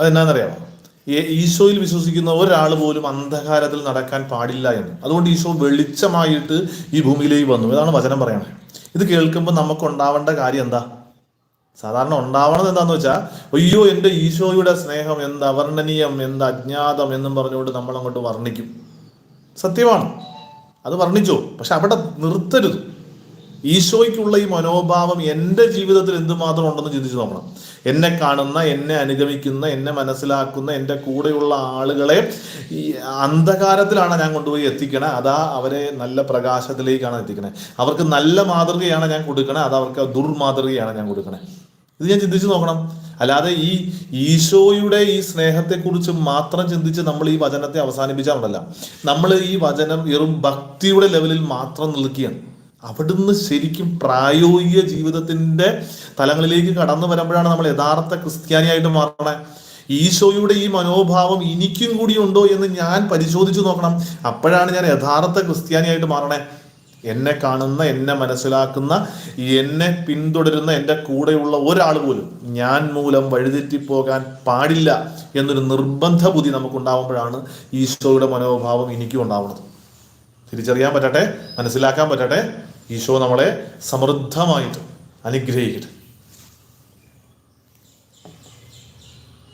അതെന്നാന്നറിയാമോ? ഈ- ഈശോയിൽ വിശ്വസിക്കുന്ന ഒരാൾ പോലും അന്ധകാരത്തിൽ നടക്കാൻ പാടില്ല എന്ന്. അതുകൊണ്ട് ഈശോ വെളിച്ചമായിട്ട് ഈ ഭൂമിയിലേക്ക് വന്നു. ഇതാണ് വചനം പറയണത്. ഇത് കേൾക്കുമ്പോൾ നമുക്ക് ഉണ്ടാവേണ്ട കാര്യം എന്താ? സാധാരണ ഉണ്ടാവണത് എന്താന്ന് വെച്ചാൽ അയ്യോ എന്റെ ഈശോയുടെ സ്നേഹം എന്ത്? അവർണനീയം എന്ത്? അജ്ഞാതം എന്നും പറഞ്ഞുകൊണ്ട് നമ്മൾ അങ്ങോട്ട് വർണിക്കും. സത്യമാണ്. അത് വർണിച്ചോ? പക്ഷെ അവിടെ നിർത്തരുത്. ഈശോയ്ക്കുള്ള ഈ മനോഭാവം എന്റെ ജീവിതത്തിൽ എന്തുമാത്രം ഉണ്ടെന്ന് ചിന്തിച്ചു നോക്കണം. എന്നെ കാണുന്ന എന്നെ അനുഗമിക്കുന്ന എന്നെ മനസ്സിലാക്കുന്ന എന്റെ കൂടെയുള്ള ആളുകളെ ഈ അന്ധകാരത്തിലാണ് ഞാൻ കൊണ്ടുപോയി എത്തിക്കണേ. അതാ അവരെ നല്ല പ്രകാശത്തിലേക്കാണ് എത്തിക്കണേ. അവർക്ക് നല്ല മാതൃകയാണ് ഞാൻ കൊടുക്കണേ. അത് അവർക്ക് ദുർമാതൃകയാണ് ഞാൻ കൊടുക്കണേ. ഇത് ഞാൻ ചിന്തിച്ചു നോക്കണം. അല്ലാതെ ഈ ഈശോയുടെ ഈ സ്നേഹത്തെക്കുറിച്ച് മാത്രം ചിന്തിച്ച് നമ്മൾ ഈ വചനത്തെ അവസാനിപ്പിച്ചാൽ ഉണ്ടല്ല നമ്മൾ ഈ വചനം വെറും ഭക്തിയുടെ ലെവലിൽ മാത്രം നിൽക്കുകയാണ്. അവിടുന്ന് ശരിക്കും പ്രായോഗിക ജീവിതത്തിന്റെ തലങ്ങളിലേക്ക് കടന്നു വരുമ്പോഴാണ് നമ്മൾ യഥാർത്ഥ ക്രിസ്ത്യാനിയായിട്ട് മാറണേ. ഈശോയുടെ ഈ മനോഭാവം എനിക്കും കൂടി ഉണ്ടോ എന്ന് ഞാൻ പരിശോധിച്ചു നോക്കണം. അപ്പോഴാണ് ഞാൻ യഥാർത്ഥ ക്രിസ്ത്യാനിയായിട്ട് മാറണേ. എന്നെ കാണുന്ന എന്നെ മനസ്സിലാക്കുന്ന എന്നെ പിന്തുടരുന്ന എന്റെ കൂടെയുള്ള ഒരാൾ പോലും ഞാൻ മൂലം വഴിതെറ്റിപ്പോകാൻ പാടില്ല എന്നൊരു നിർബന്ധ ബുദ്ധി നമുക്കുണ്ടാവുമ്പോഴാണ് ഈശോയുടെ മനോഭാവം എനിക്കും ഉണ്ടാവുന്നത്. തിരിച്ചറിയാൻ പറ്റട്ടെ മനസ്സിലാക്കാൻ പറ്റട്ടെ ഈശോ നമ്മളെ സമൃദ്ധമായിട്ട് അനുഗ്രഹിക്കട്ടെ.